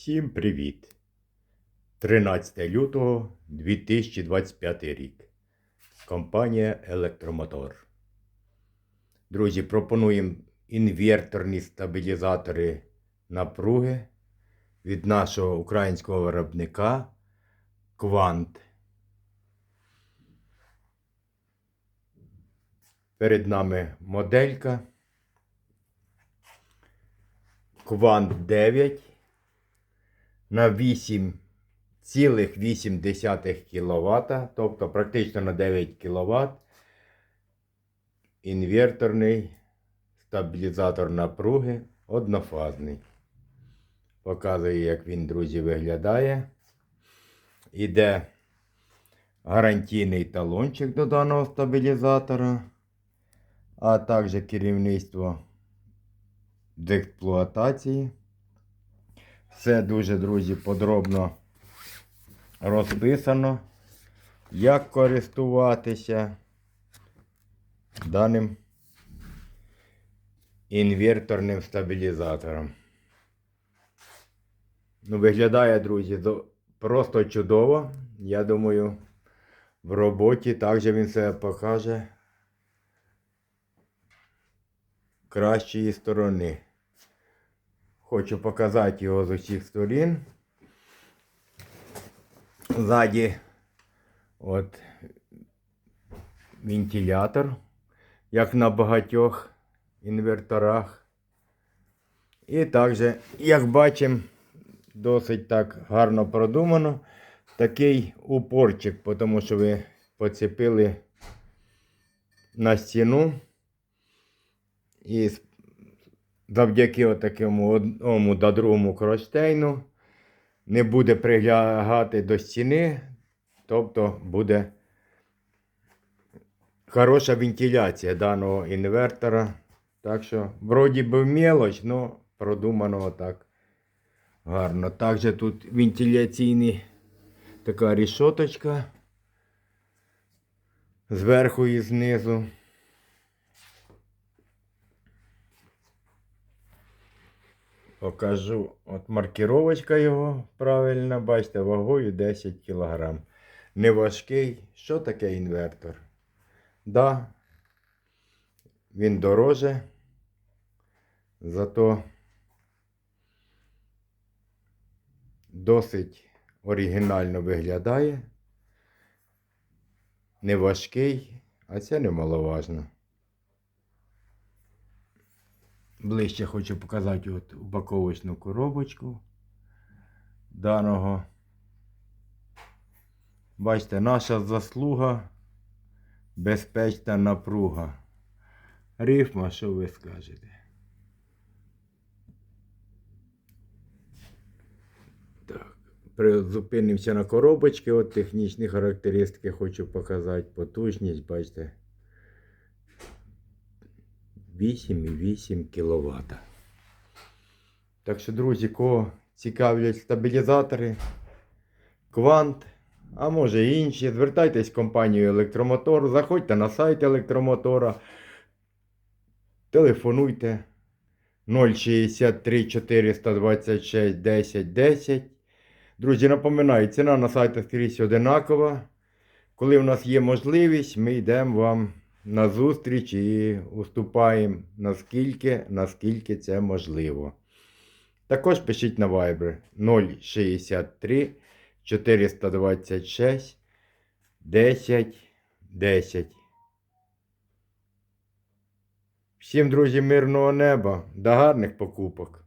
Всім привіт! 13 лютого 2025 рік. Компанія Електромотор. Друзі, пропонуємо інверторні стабілізатори напруги від нашого українського виробника Квант. Перед нами моделька Квант 9 на 8,8 кВт, тобто практично на 9 кВт. Інверторний стабілізатор напруги однофазний. Показую, як він, друзі, виглядає. Іде гарантійний талончик до даного стабілізатора, а також керівництво з експлуатації. Все дуже, друзі, подробно розписано, як користуватися даним інверторним стабілізатором. Ну, виглядає, друзі, просто чудово. Я думаю, в роботі також він себе покаже кращої сторони. Хочу показати його з усіх сторін. Ззаді от вентилятор, як на багатьох інверторах. І також, як бачимо, досить так гарно продумано. Такий упорчик, тому що ви поцепили на стіну. І завдяки отакому одному та другому кронштейну не буде прилягати до стіни, тобто буде хороша вентиляція даного інвертора. Так що, вроді би мелоч, але продумано отак гарно. Також тут вентиляційний така рішоточка зверху і знизу. Покажу от маркіровочка його правильна, бачите, вагою 10 кг. Не важкий. Що таке інвертор? Да, він дороже, зато досить оригінально виглядає. Не важкий, а це немаловажно. Ближче хочу показати от упаковочну коробочку даного. Бачите, наша заслуга безпечна напруга. Рифма, що ви скажете? Так, призупинимося на коробочки. От технічні характеристики хочу показати. Потужність, бачите. 8,8 кВт. Так що, друзі, кого цікавлять стабілізатори, квант, а може інші, звертайтесь в компанію Електромотор, заходьте на сайт електромотора, телефонуйте 063 426 10 10. Друзі, напоминаю, ціна на сайтах скрізь одинакова. Коли в нас є можливість, ми йдемо вам на зустріч і уступаємо наскільки, наскільки це можливо. Також пишіть на Viber 063 426 10 10. Всім, друзі, мирного неба, до гарних покупок!